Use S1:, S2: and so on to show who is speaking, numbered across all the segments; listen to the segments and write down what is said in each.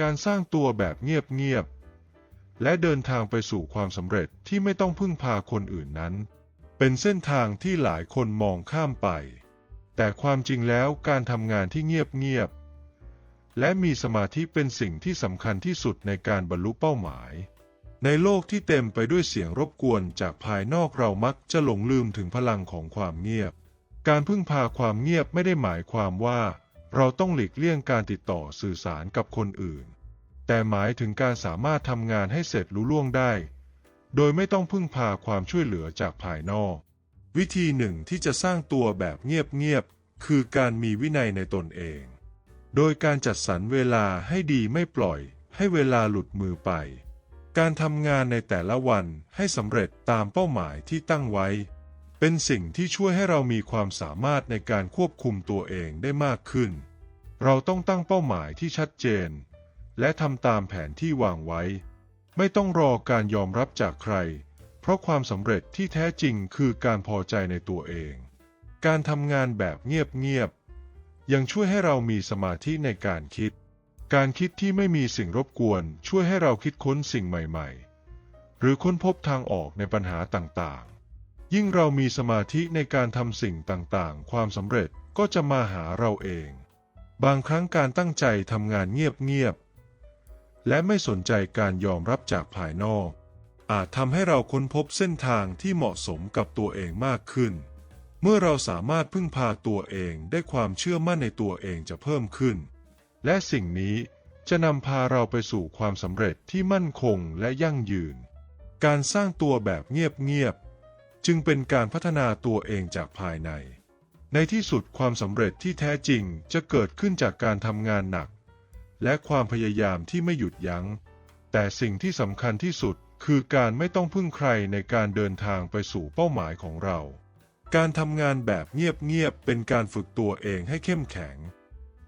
S1: การสร้างตัวแบบเงียบๆ และเดินทางไปสู่ความสำเร็จที่ไม่ต้องพึ่งพาคนอื่นนั้น เป็นเส้นทางที่หลายคนมองข้ามไป แต่ความจริงแล้วการทำงานที่เงียบๆ และมีสมาธิเป็นสิ่งที่สำคัญที่สุดในการบรรลุเป้าหมาย ในโลกที่เต็มไปด้วยเสียงรบกวนจากภายนอกเรามักจะหลงลืมถึงพลังของความเงียบ การพึ่งพาความเงียบไม่ได้หมายความว่า เราต้องหลีกเลี่ยงการติดต่อสื่อสารกับคนอื่น แต่หมายถึงการสามารถทำงานให้เสร็จลุล่วงได้ โดยไม่ต้องพึ่งพาความช่วยเหลือจากภายนอก วิธีหนึ่งที่จะสร้างตัวแบบเงียบๆ คือการมีวินัยในตนเอง โดยการจัดสรรเวลาให้ดีไม่ปล่อย ให้เวลาหลุดมือไป การทำงานในแต่ละวันให้สำเร็จตามเป้าหมายที่ตั้งไว้ เป็นสิ่งที่ช่วยให้เรามีความสามารถในการควบคุมตัวเองได้มากขึ้น เราต้องตั้งเป้าหมายที่ชัดเจน และทำตามแผนที่วางไว้ ไม่ต้องรอการยอมรับจากใคร เพราะความสำเร็จที่แท้จริงคือการพอใจในตัวเอง การทำงานแบบเงียบๆยังช่วยให้เรามีสมาธิในการคิด การคิดที่ไม่มีสิ่งรบกวนช่วยให้เราคิดค้นสิ่งใหม่ ๆ หรือค้นพบทางออกในปัญหาต่างๆ ยิ่งเรามีสมาธิในการทำสิ่งต่างๆ ความสำเร็จก็จะมาหาเราเอง บางครั้งการตั้งใจทำงานเงียบๆ และไม่สนใจการยอมรับจากภายนอก อาจทำให้เราค้นพบเส้นทางที่เหมาะสมกับตัวเองมากขึ้น เมื่อเราสามารถพึ่งพาตัวเองได้ความเชื่อมั่นในตัวเองจะเพิ่มขึ้น และสิ่งนี้จะนำพาเราไปสู่ความสำเร็จที่มั่นคงและยั่งยืน การสร้างตัวแบบเงียบๆ จึงเป็นการพัฒนาตัวเองจากภายใน ในที่สุดความสำเร็จที่แท้จริงจะเกิดขึ้นจากการทำงานหนัก และความพยายามที่ไม่หยุดยัง้ง แต่สิ่งที่สำคัญที่สุดคือการไม่ต้องพึ่งใครในการเดินทางไปสู่เป้าหมายของเรา การทำงานแบบเงียบๆเป็นการฝึกตัวเองให้เข้มแข็ง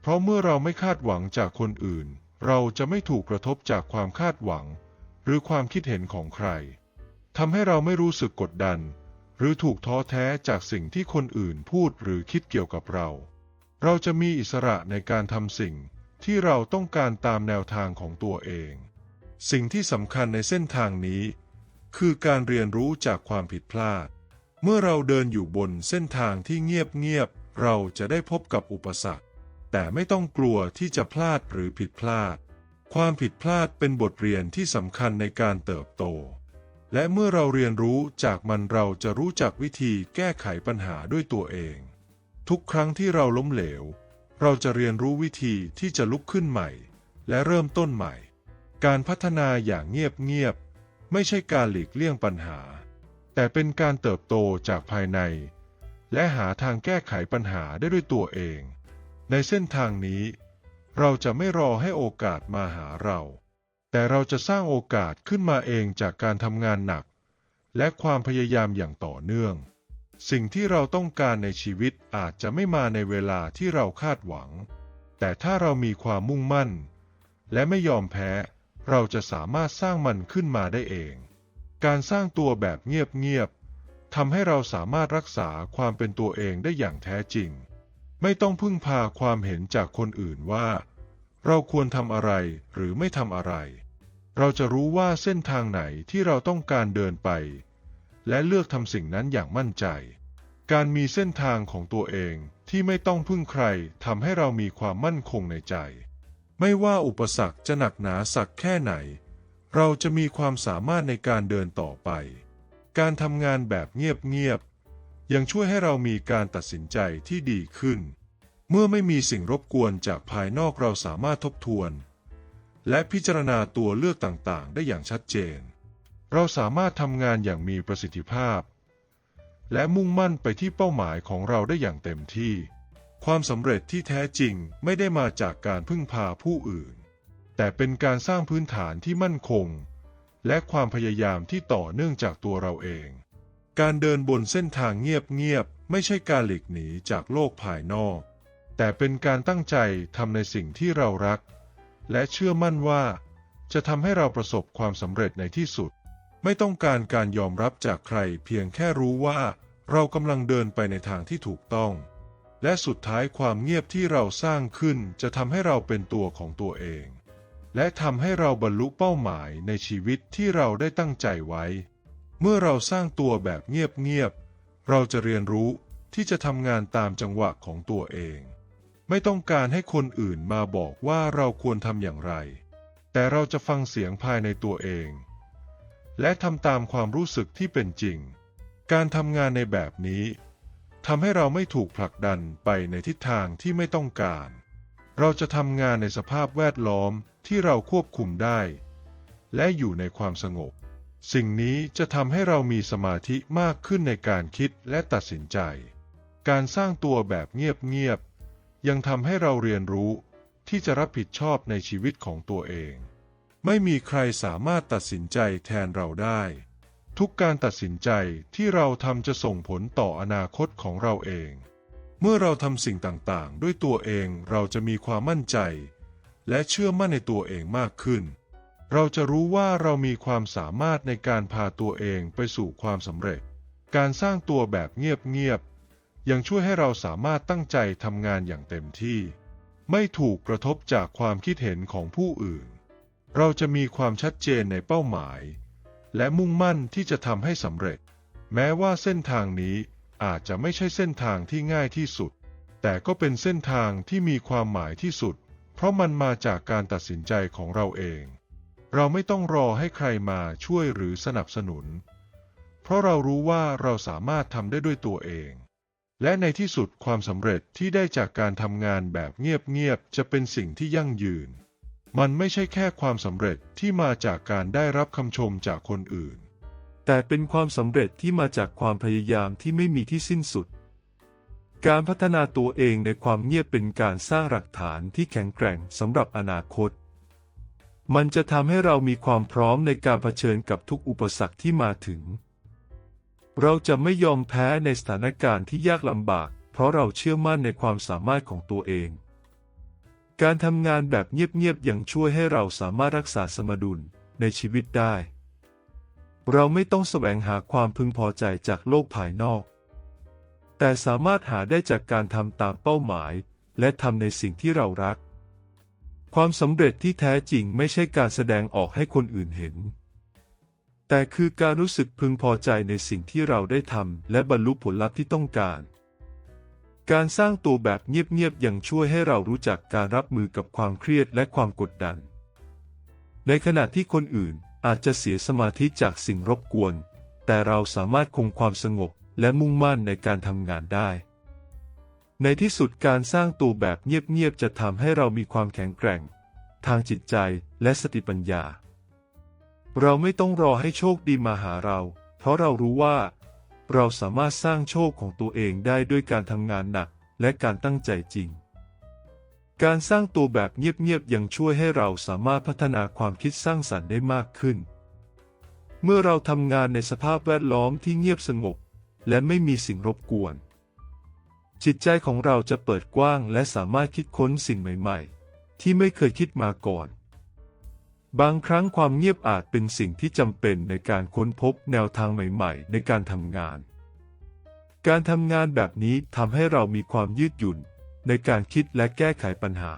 S1: เพราะเมื่อเราไม่คาดหวังจากคนอื่น เราจะไม่ถูกกระทบจากความคาดหวัง หรือความคิดเห็นของใครทำให้เราไม่รู้สึกกดดัน หรือถูกท้อแท้จากสิ่งที่คนอื่นพูดหรือคิดเกี่ยวกับเรา เราจะมีอิสระในการทำสิ่งที่เราต้องการตามแนวทางของตัวเอง สิ่งที่สำคัญในเส้นทางนี้ คือการเรียนรู้จากความผิดพลาด เมื่อเราเดินอยู่บนเส้นทางที่เงียบๆเราจะได้พบกับอุปสรรค แต่ไม่ต้องกลัวที่จะพลาดหรือผิดพลาด ความผิดพลาดเป็นบทเรียนที่สำคัญในการเติบโต และเมื่อเราเรียนรู้จากมันเราจะรู้จักวิธีแก้ไขปัญหาด้วยตัวเอง ทุกครั้งที่เราล้มเหลว เราจะเรียนรู้วิธีที่จะลุกขึ้นใหม่ และเริ่มต้นใหม่ การพัฒนาอย่างเงียบๆไม่ใช่การหลีกเลี่ยงปัญหา แต่เป็นการเติบโตจากภายใน และหาทางแก้ไขปัญหาได้ด้วยตัวเอง ในเส้นทางนี้ เราจะไม่รอให้โอกาสมาหาเรา แต่เราจะสร้างโอกาสขึ้นมาเองจากการทำงานหนัก และความพยายามอย่างต่อเนื่อง สิ่งที่เราต้องการในชีวิตอาจจะไม่มาในเวลาที่เราคาดหวัง แต่ถ้าเรามีความมุ่งมั่น และไม่ยอมแพ้ เราจะสามารถสร้างมันขึ้นมาได้เอง การสร้างตัวแบบเงียบๆทำให้เราสามารถรักษาความเป็นตัวเองได้อย่างแท้จริง ไม่ต้องพึ่งพาความเห็นจากคนอื่นว่า เราควรทำอะไรหรือไม่ทำอะไร เราจะรู้ว่าเส้นทางไหนที่เราต้องการเดินไป และเลือกทำสิ่งนั้นอย่างมั่นใจ การมีเส้นทางของตัวเองที่ไม่ต้องพึ่งใครทำให้เรามีความมั่นคงในใจ ไม่ว่าอุปสรรคจะหนักหนาสักแค่ไหน เราจะมีความสามารถในการเดินต่อไป การทำงานแบบเงียบๆยังช่วยให้เรามีการตัดสินใจที่ดีขึ้น เมื่อไม่มีสิ่งรบกวนจากภายนอกเราสามารถทบทวน และพิจารณาตัวเลือกต่างๆ ได้อย่างชัดเจน เราสามารถทำงานอย่างมีประสิทธิภาพ และมุ่งมั่นไปที่เป้าหมายของเราได้อย่างเต็มที่ ความสำเร็จที่แท้จริงไม่ได้มาจากการพึ่งพาผู้อื่น แต่เป็นการสร้างพื้นฐานที่มั่นคง และความพยายามที่ต่อเนื่องจากตัวเราเอง การเดินบนเส้นทางเงียบๆไม่ใช่การหลีกหนีจากโลกภายนอก แต่เป็นการตั้งใจทำในสิ่งที่เรารัก และเชื่อมั่นว่า จะทำให้เราประสบความสำเร็จในที่สุด ไม่ต้องการการยอมรับจากใครเพียงแค่รู้ว่า เรากำลังเดินไปในทางที่ถูกต้อง และสุดท้ายความเงียบที่เราสร้างขึ้นจะทำให้เราเป็นตัวของตัวเอง และทำให้เราบรรลุเป้าหมายในชีวิตที่เราได้ตั้งใจไว้ เมื่อเราสร้างตัวแบบเงียบๆเราจะเรียนรู้ที่จะทำงานตามจังหวะของตัวเอง ไม่ต้องการให้คนอื่นมาบอกว่าเราควรทำอย่างไร แต่เราจะฟังเสียงภายในตัวเอง และทำตามความรู้สึกที่เป็นจริง การทำงานในแบบนี้ทำให้เราไม่ถูกผลักดันไปในทิศทางที่ไม่ต้องการ เราจะทำงานในสภาพแวดล้อมที่เราควบคุมได้ และอยู่ในความสงบ สิ่งนี้จะทำให้เรามีสมาธิมากขึ้นในการคิดและตัดสินใจ การสร้างตัวแบบเงียบ ยังทำให้เราเรียนรู้ที่จะรับผิดชอบในชีวิตของตัวเอง ไม่มีใครสามารถตัดสินใจแทนเราได้ ทุกการตัดสินใจที่เราทำจะส่งผลต่ออนาคตของเราเอง เมื่อเราทำสิ่งต่างๆ ด้วยตัวเองเราจะมีความมั่นใจ และเชื่อมั่นในตัวเองมากขึ้น เราจะรู้ว่าเรามีความสามารถในการพาตัวเองไปสู่ความสำเร็จ การสร้างตัวแบบเงียบๆ ยังช่วยให้เราสามารถตั้งใจทำงานอย่างเต็มที่ ไม่ถูกกระทบจากความคิดเห็นของผู้อื่น เราจะมีความชัดเจนในเป้าหมาย และมุ่งมั่นที่จะทำให้สำเร็จ แม้ว่าเส้นทางนี้อาจจะไม่ใช่เส้นทางที่ง่ายที่สุด แต่ก็เป็นเส้นทางที่มีความหมายที่สุด เพราะมันมาจากการตัดสินใจของเราเอง เราไม่ต้องรอให้ใครมาช่วยหรือสนับสนุน เพราะเรารู้ว่าเราสามารถทำได้ด้วยตัวเอง และในที่สุดความสำเร็จที่ได้จากการทำงานแบบเงียบๆจะเป็นสิ่งที่ยั่งยืน มันไม่ใช่แค่ความสำเร็จที่มาจากการได้รับคำชมจากคนอื่น
S2: แต่เป็นความสำเร็จที่มาจากความพยายามที่ไม่มีที่สิ้นสุด การพัฒนาตัวเองในความเงียบเป็นการสร้างหลักฐานที่แข็งแกร่งสำหรับอนาคต มันจะทำให้เรามีความพร้อมในการเผชิญกับทุกอุปสรรคที่มาถึง เราจะไม่ยอมแพ้ในสถานการณ์ที่ยากลำบาก เพราะเราเชื่อมั่นในความสามารถของตัวเอง การทำงานแบบเงียบๆยังช่วยให้เราสามารถรักษาสมดุลในชีวิตได้ เราไม่ต้องแสวงหาความพึงพอใจจากโลกภายนอก แต่สามารถหาได้จากการทำตามเป้าหมาย และทำในสิ่งที่เรารัก ความสำเร็จที่แท้จริงไม่ใช่การแสดงออกให้คนอื่นเห็น แต่คือการรู้สึกพึงพอใจในสิ่งที่เราได้ทำและบรรลุผลลัพธ์ที่ต้องการ การสร้างตัวแบบเงียบๆยังช่วยให้เรารู้จักการรับมือกับความเครียดและความกดดัน ในขณะที่คนอื่นอาจจะเสียสมาธิจากสิ่งรบกวน แต่เราสามารถคงความสงบและมุ่งมั่นในการทำงานได้ ในที่สุดการสร้างตัวแบบเงียบๆจะทำให้เรามีความแข็งแกร่ง ทางจิตใจและสติปัญญา เราไม่ต้องรอให้โชคดีมาหาเรา เพราะเรารู้ว่า เราสามารถสร้างโชคของตัวเองได้ด้วยการทำงานหนักและการตั้งใจจริง การสร้างตัวแบบเงียบๆยังช่วยให้เราสามารถพัฒนาความคิดสร้างสรรค์ได้มากขึ้น เมื่อเราทำงานในสภาพแวดล้อมที่เงียบสงบ และไม่มีสิ่งรบกวน จิตใจของเราจะเปิดกว้างและสามารถคิดค้นสิ่งใหม่ ๆ ที่ไม่เคยคิดมาก่อน บางครั้งความเงียบอาจเป็นสิ่งที่จำเป็นในการค้นพบแนวทางใหม่ๆ ในการทำงาน การทำงานแบบนี้ทำให้เรามีความยืดหยุ่น ในการคิดและแก้ไขปัญหา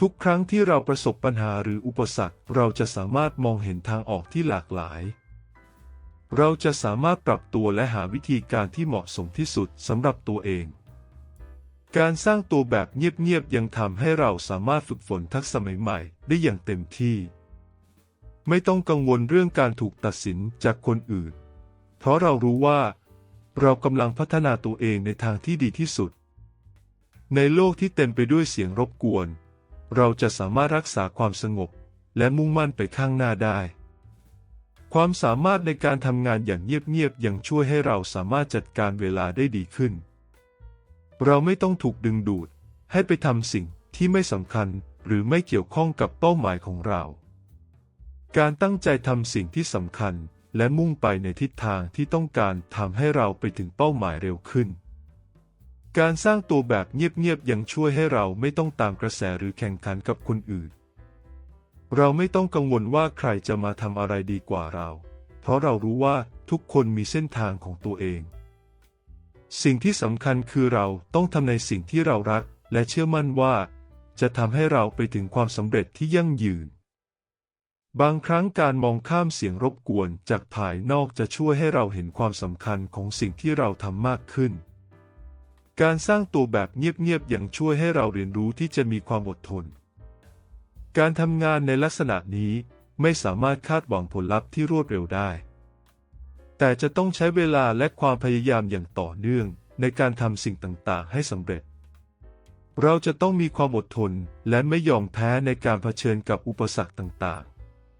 S2: ทุกครั้งที่เราประสบปัญหาหรืออุปสรรค เราจะสามารถมองเห็นทางออกที่หลากหลาย เราจะสามารถปรับตัวและหาวิธีการที่เหมาะสมที่สุดสำหรับตัวเอง การสร้างตัวแบบเงียบๆยังทำให้เราสามารถฝึกฝนทักษะใหม่ๆได้อย่างเต็มที่ ไม่ต้องกังวลเรื่องการถูกตัดสินจากคนอื่น เพราะเรารู้ว่า เรากำลังพัฒนาตัวเองในทางที่ดีที่สุด ในโลกที่เต็มไปด้วยเสียงรบกวน เราจะสามารถรักษาความสงบ และมุ่งมั่นไปข้างหน้าได้ ความสามารถในการทำงานอย่างเงียบๆยังช่วยให้เราสามารถจัดการเวลาได้ดีขึ้น เราไม่ต้องถูกดึงดูด ให้ไปทำสิ่งที่ไม่สำคัญหรือไม่เกี่ยวข้องกับเป้าหมายของเรา การตั้งใจทำสิ่งที่สำคัญและมุ่งไปในทิศทางที่ต้องการทำให้เราไปถึงเป้าหมายเร็วขึ้น การสร้างตัวแบบเงียบๆยังช่วยให้เราไม่ต้องตามกระแสหรือแข่งขันกับคนอื่น เราไม่ต้องกังวลว่าใครจะมาทำอะไรดีกว่าเรา เพราะเรารู้ว่าทุกคนมีเส้นทางของตัวเอง สิ่งที่สำคัญคือเราต้องทำในสิ่งที่เรารัก และเชื่อมั่นว่า จะทำให้เราไปถึงความสำเร็จที่ยั่งยืน บางครั้งการมองข้ามเสียงรบกวนจากภายนอกจะช่วยให้เราเห็นความสำคัญของสิ่งที่เราทำมากขึ้น การสร้างตัวแบบเงียบๆยังช่วยให้เราเรียนรู้ที่จะมีความอดทน การทำงานในลักษณะนี้ไม่สามารถคาดหวังผลลัพธ์ที่รวดเร็วได้ แต่จะต้องใช้เวลาและความพยายามอย่างต่อเนื่อง ในการทำสิ่งต่างๆ ให้สำเร็จ เราจะต้องมีความอดทนและไม่ยอมแพ้ในการเผชิญกับอุปสรรคต่าง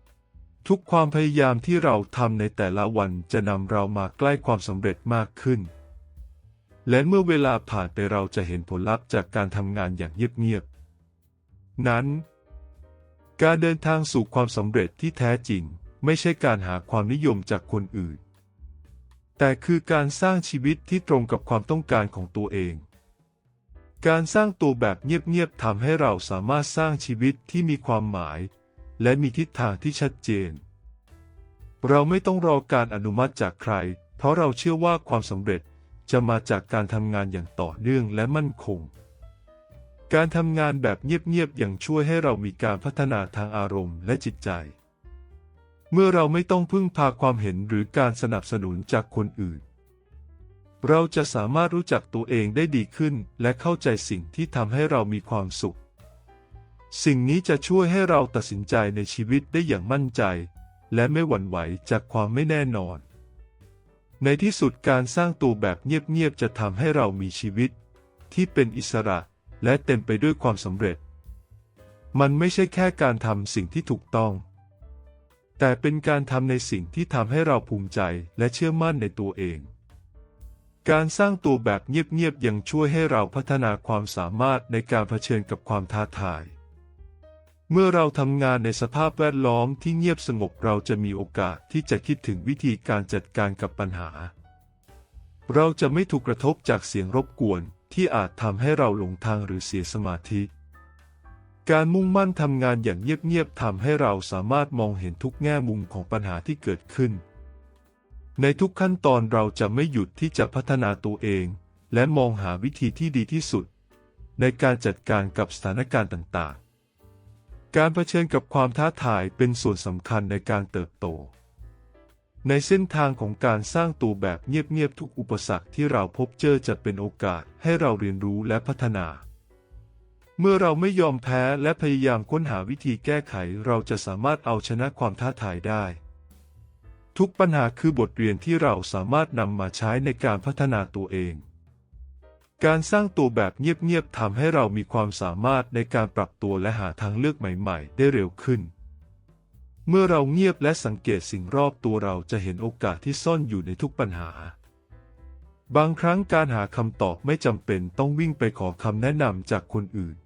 S2: ๆ ทุกความพยายามที่เราทำในแต่ละวันจะนำเรามาใกล้ความสำเร็จมากขึ้น และเมื่อเวลาผ่านไปเราจะเห็นผลลัพธ์จากการทำงานอย่างเงียบๆ นั้น การเดินทางสู่ความสำเร็จที่แท้จริง ไม่ใช่การหาความนิยมจากคนอื่น แต่คือการสร้างชีวิตที่ตรงกับความต้องการของตัวเอง การสร้างตัวแบบเงียบๆทำให้เราสามารถสร้างชีวิตที่มีความหมาย และมีทิศทางที่ชัดเจน เราไม่ต้องรอการอนุมัติจากใคร เพราะเราเชื่อว่าความสำเร็จจะมาจากการทำงานอย่างต่อเนื่องและมั่นคง การทำงานแบบเงียบๆยังช่วยให้เรามีการพัฒนาทางอารมณ์และจิตใจ เมื่อเราไม่ต้องพึ่งพาความเห็นหรือการสนับสนุนจากคนอื่น เราจะสามารถรู้จักตัวเองได้ดีขึ้น และเข้าใจสิ่งที่ทำให้เรามีความสุข สิ่งนี้จะช่วยให้เราตัดสินใจในชีวิตได้อย่างมั่นใจ และไม่หวั่นไหวจากความไม่แน่นอน ในที่สุดการสร้างตัวแบบเงียบๆจะทำให้เรามีชีวิต ที่เป็นอิสระและเต็มไปด้วยความสำเร็จ มันไม่ใช่แค่การทำสิ่งที่ถูกต้อง แต่เป็นการทำในสิ่งที่ทำให้เราภูมิใจและเชื่อมั่นในตัวเอง การสร้างตัวแบบเงียบๆยังช่วยให้เราพัฒนาความสามารถในการเผชิญกับความท้าทาย เมื่อเราทำงานในสภาพแวดล้อมที่เงียบสงบเราจะมีโอกาสที่จะคิดถึงวิธีการจัดการกับปัญหา เราจะไม่ถูกกระทบจากเสียงรบกวนที่อาจทำให้เราหลงทางหรือเสียสมาธิ การมุ่งมั่นทำงานอย่างเงียบๆทำให้เราสามารถมองเห็นทุกแง่มุมของปัญหาที่เกิดขึ้น ในทุกขั้นตอนเราจะไม่หยุดที่จะพัฒนาตัวเอง และมองหาวิธีที่ดีที่สุด ในการจัดการกับสถานการณ์ต่างๆ การเผชิญกับความท้าทายเป็นส่วนสำคัญในการเติบโต ในเส้นทางของการสร้างตัวแบบเงียบๆทุกอุปสรรคที่เราพบเจอจะเป็นโอกาสให้เราเรียนรู้และพัฒนา เมื่อเราไม่ยอมแพ้และพยายามค้นหาวิธีแก้ไขเราจะสามารถเอาชนะความท้าทายได้ ทุกปัญหาคือบทเรียนที่เราสามารถนำมาใช้ในการพัฒนาตัวเอง การสร้างตัวแบบเงียบๆทำให้เรามีความสามารถในการปรับตัวและหาทางเลือกใหม่ ๆ ได้เร็วขึ้น เมื่อเราเงียบและสังเกตสิ่งรอบตัวเราจะเห็นโอกาสที่ซ่อนอยู่ในทุกปัญหาบางครั้งการหาคำตอบไม่จำเป็นต้องวิ่งไปขอคำแนะนำจากคนอื่น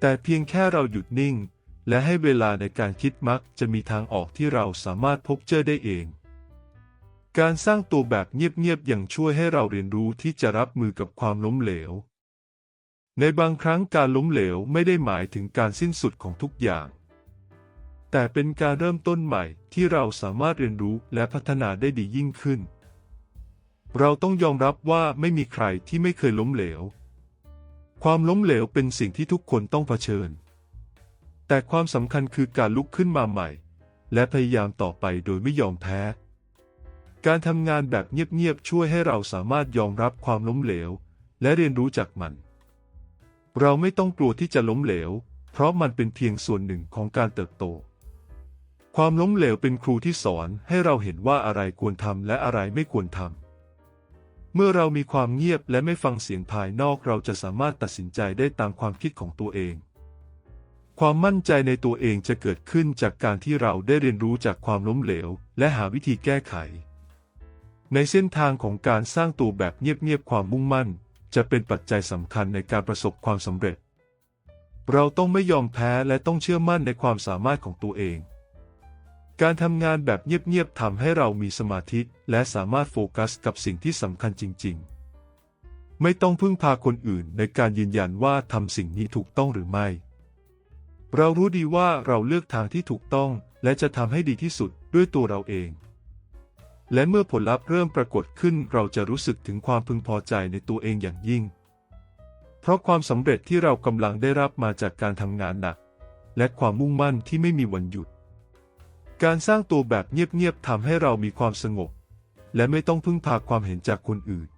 S2: แต่เพียงแค่เราหยุดนิ่ง และให้เวลาในการคิดมักจะมีทางออกที่เราสามารถพบเจอได้เอง การสร้างตัวแบบเงียบๆยังช่วยให้เราเรียนรู้ที่จะรับมือกับความล้มเหลว ในบางครั้งการล้มเหลวไม่ได้หมายถึงการสิ้นสุดของทุกอย่าง แต่เป็นการเริ่มต้นใหม่ที่เราสามารถเรียนรู้และพัฒนาได้ดียิ่งขึ้น เราต้องยอมรับว่าไม่มีใครที่ไม่เคยล้มเหลว ความล้มเหลวเป็นสิ่งที่ทุกคนต้องเผชิญ แต่ความสำคัญคือการลุกขึ้นมาใหม่ และพยายามต่อไปโดยไม่ยอมแพ้ การทำงานแบบเงียบๆช่วยให้เราสามารถยอมรับความล้มเหลว และเรียนรู้จากมัน เราไม่ต้องกลัวที่จะล้มเหลว เพราะมันเป็นเพียงส่วนหนึ่งของการเติบโต ความล้มเหลวเป็นครูที่สอนให้เราเห็นว่าอะไรควรทำและอะไรไม่ควรทำ เมื่อเรามีความเงียบและไม่ฟังเสียงภายนอกเราจะสามารถตัดสินใจได้ตามความคิดของตัวเอง ความมั่นใจในตัวเองจะเกิดขึ้นจากการที่เราได้เรียนรู้จากความล้มเหลว และหาวิธีแก้ไข ในเส้นทางของการสร้างตัวแบบเงียบๆความมุ่งมั่น จะเป็นปัจจัยสำคัญในการประสบความสำเร็จ เราต้องไม่ยอมแพ้และต้องเชื่อมั่นในความสามารถของตัวเอง การทำงานแบบเงียบๆทำให้เรามีสมาธิ และสามารถโฟกัสกับสิ่งที่สำคัญจริง ๆ ไม่ต้องพึ่งพาคนอื่นในการยืนยันว่าทำสิ่งนี้ถูกต้องหรือไม่ เรารู้ดีว่าเราเลือกทางที่ถูกต้อง และจะทำให้ดีที่สุดด้วยตัวเราเอง และเมื่อผลลัพธ์เริ่มปรากฏขึ้นเราจะรู้สึกถึงความพึงพอใจในตัวเองอย่างยิ่ง เพราะความสำเร็จที่เรากำลังได้รับมาจากการทำงานหนัก และความมุ่งมั่นที่ไม่มีวันหยุด การสร้างตัวแบบเงียบๆทำให้เรามีความสงบ และไม่ต้องพึ่งพาความเห็นจากคนอื่น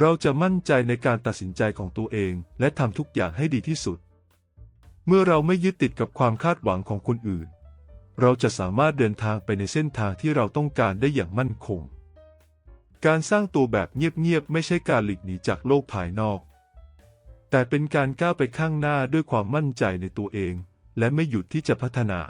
S2: เราจะมั่นใจในการตัดสินใจของตัวเอง และทำทุกอย่างให้ดีที่สุด เมื่อเราไม่ยึดติดกับความคาดหวังของคนอื่น เราจะสามารถเดินทางไปในเส้นทางที่เราต้องการได้อย่างมั่นคง การสร้างตัวแบบเงียบๆไม่ใช่การหลีกหนีจากโลกภายนอก แต่เป็นการก้าวไปข้างหน้าด้วยความมั่นใจในตัวเอง และไม่หยุดที่จะพัฒนา